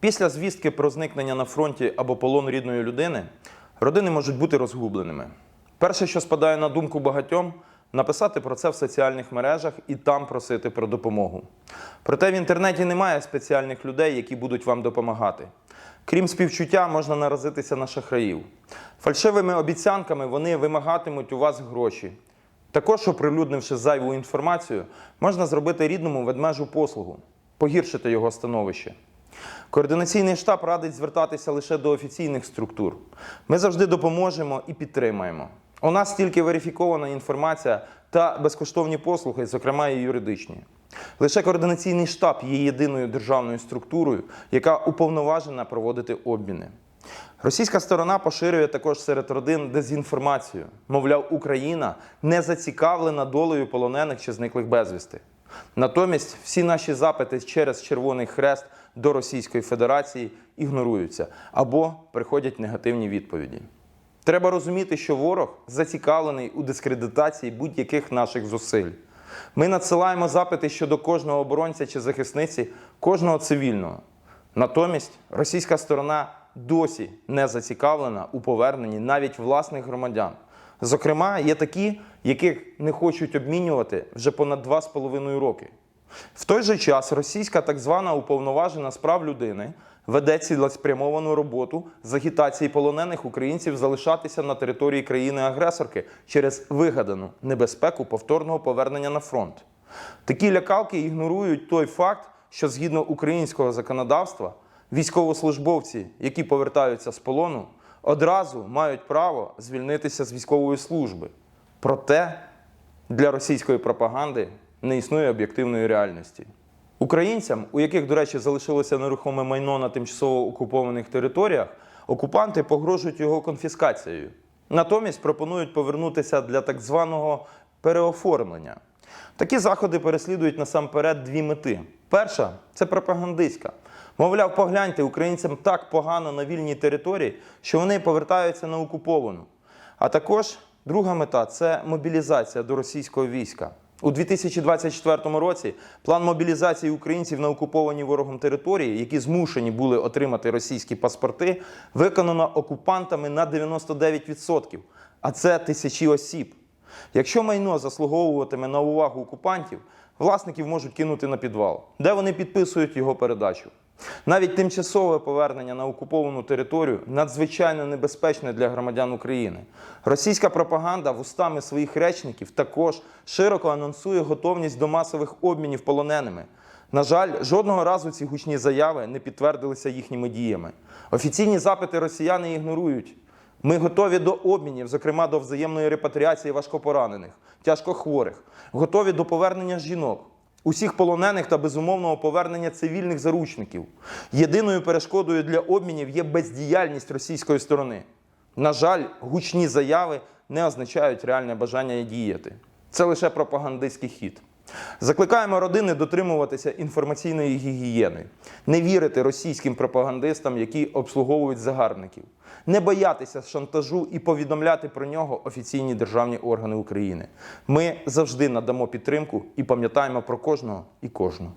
Після звістки про зникнення на фронті або полон рідної людини родини можуть бути розгубленими. Перше, що спадає на думку багатьом, написати про це в соціальних мережах і там просити про допомогу. Проте в інтернеті немає спеціальних людей, які будуть вам допомагати. Крім співчуття, можна наразитися на шахраїв. Фальшивими обіцянками вони вимагатимуть у вас гроші. Також, оприлюднивши зайву інформацію, можна зробити рідному ведмежу послугу, погіршити його становище. Координаційний штаб радить звертатися лише до офіційних структур. Ми завжди допоможемо і підтримаємо. У нас тільки верифікована інформація та безкоштовні послуги, зокрема і юридичні. Лише координаційний штаб є єдиною державною структурою, яка уповноважена проводити обміни. Російська сторона поширює також серед родин дезінформацію. Мовляв, Україна не зацікавлена долею полонених чи зниклих безвісти. Натомість всі наші запити через Червоний Хрест до Російської Федерації ігноруються або приходять негативні відповіді. Треба розуміти, що ворог зацікавлений у дискредитації будь-яких наших зусиль. Ми надсилаємо запити щодо кожного оборонця чи захисниці, кожного цивільного. Натомість російська сторона досі не зацікавлена у поверненні навіть власних громадян. Зокрема, є такі, яких не хочуть обмінювати вже понад 2,5 роки. В той же час російська так звана уповноважена з прав людини веде цілеспрямовану роботу з агітації полонених українців залишатися на території країни-агресорки через вигадану небезпеку повторного повернення на фронт. Такі лякалки ігнорують той факт, що згідно українського законодавства військовослужбовці, які повертаються з полону, одразу мають право звільнитися з військової служби. Проте для російської пропаганди не існує об'єктивної реальності. Українцям, у яких, до речі, залишилося нерухоме майно на тимчасово окупованих територіях, окупанти погрожують його конфіскацією. Натомість пропонують повернутися для так званого переоформлення. Такі заходи переслідують насамперед дві мети. Перша це пропагандистська. Мовляв, погляньте, українцям так погано на вільній території, що вони повертаються на окуповану. А також друга мета це мобілізація до російського війська. У 2024 році план мобілізації українців на окуповані ворогом території, які змушені були отримати російські паспорти, виконано окупантами на 99%, а це тисячі осіб. Якщо майно заслуговуватиме на увагу окупантів, власників можуть кинути на підвал, де вони підписують його передачу. Навіть тимчасове повернення на окуповану територію надзвичайно небезпечне для громадян України. Російська пропаганда вустами своїх речників також широко анонсує готовність до масових обмінів полоненими. На жаль, жодного разу ці гучні заяви не підтвердилися їхніми діями. Офіційні запити росіяни ігнорують. Ми готові до обмінів, зокрема до взаємної репатріації важкопоранених, тяжкохворих, готові до повернення жінок, усіх полонених та безумовного повернення цивільних заручників. Єдиною перешкодою для обмінів є бездіяльність російської сторони. На жаль, гучні заяви не означають реальне бажання діяти. Це лише пропагандистський хід. Закликаємо родини дотримуватися інформаційної гігієни, не вірити російським пропагандистам, які обслуговують загарбників, не боятися шантажу і повідомляти про нього офіційні державні органи України. Ми завжди надамо підтримку і пам'ятаємо про кожного і кожну.